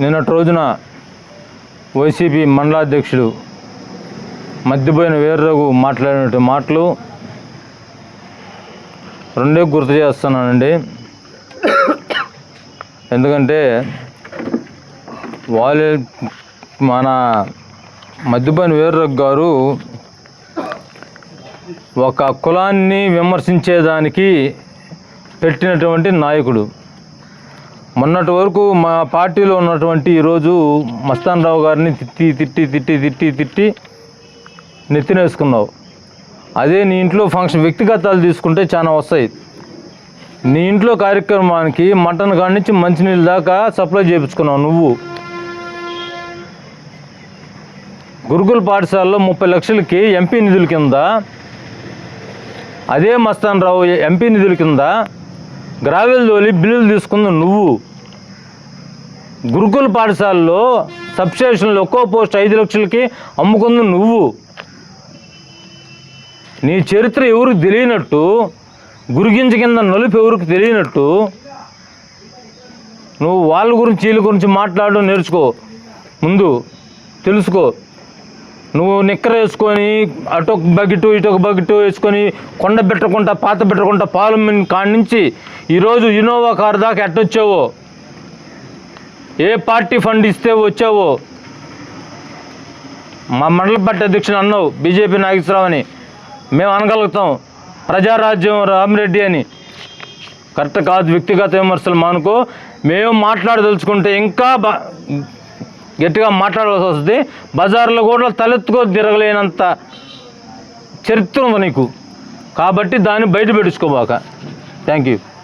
నిన్నటి రోజున వైసీపీ మండలాధ్యక్షుడు మధ్యపోయిన వీర్రఘు మాట్లాడిన మాటలు రెండే గుర్తు చేస్తున్నానండి. ఎందుకంటే వాళ్ళు మన మధ్యపోయిన వీర్రఘు గారు ఒక కులాన్ని విమర్శించేదానికి పెట్టినటువంటి నాయకుడు. మొన్నటి వరకు మా పార్టీలో ఉన్నటువంటి ఈరోజు మస్తాన్ రావు గారిని తిట్టి తిట్టి తిట్టి తిట్టి తిట్టి నెత్తినేసుకున్నావు. అదే నీ ఇంట్లో ఫంక్షన్ వ్యక్తిగతాలు తీసుకుంటే చాలా వస్తాయి. నీ ఇంట్లో కార్యక్రమానికి మటన్ కాడి నుంచి మంచినీళ్ళ దాకా సప్లై చేయించుకున్నావు నువ్వు. గురుకుల పాఠశాలలో ముప్పై లక్షలకి ఎంపీ నిధుల కింద అదే మస్తాన్ రావు ఎంపీ నిధుల కింద గ్రావెల్ తోలి బిల్లులు తీసుకుంది నువ్వు. గురుకుల పాఠశాలలో సబ్స్టేషన్లో ఒక్కో పోస్ట్ ఐదు లక్షలకి అమ్ముకుంది నువ్వు. నీ చరిత్ర ఎవరికి తెలియనట్టు గురిగింజ కింద నలుపు ఎవరికి తెలియనట్టు నువ్వు వాళ్ళ గురించి వీళ్ళ గురించి మాట్లాడడం నేర్చుకో. ముందు తెలుసుకో. నువ్వు నిక్కర వేసుకొని అటొక బకెట్ ఇటొక బకెట్ వేసుకొని కొండ పెట్టకుండా పాత పెట్టకుండా పార్లమెంట్ కాడి నుంచి ఈరోజు ఇన్నోవా కార్ దాకా ఎట్టొచ్చావో? ఏ పార్టీ ఫండ్ ఇస్తే వచ్చావో? మా మండల పార్టీ అధ్యక్షుని అన్నావు బీజేపీ నాగేశ్వరరావు అని. మేము అనగలుగుతాం. ప్రజారాజ్యం రామిరెడ్డి అని. కరెక్ట్ కాదు వ్యక్తిగత విమర్శలు మానుకో. మేము మాట్లాడదలుచుకుంటే ఇంకా గట్టిగా మాట్లాడాల్సి వస్తుంది. బజార్లో కూడా తలెత్తుకో తిరగలేనంత చరిత్ర ఉంది నీకు. కాబట్టి దాన్ని బయట పెట్టుకోబాక. Thank you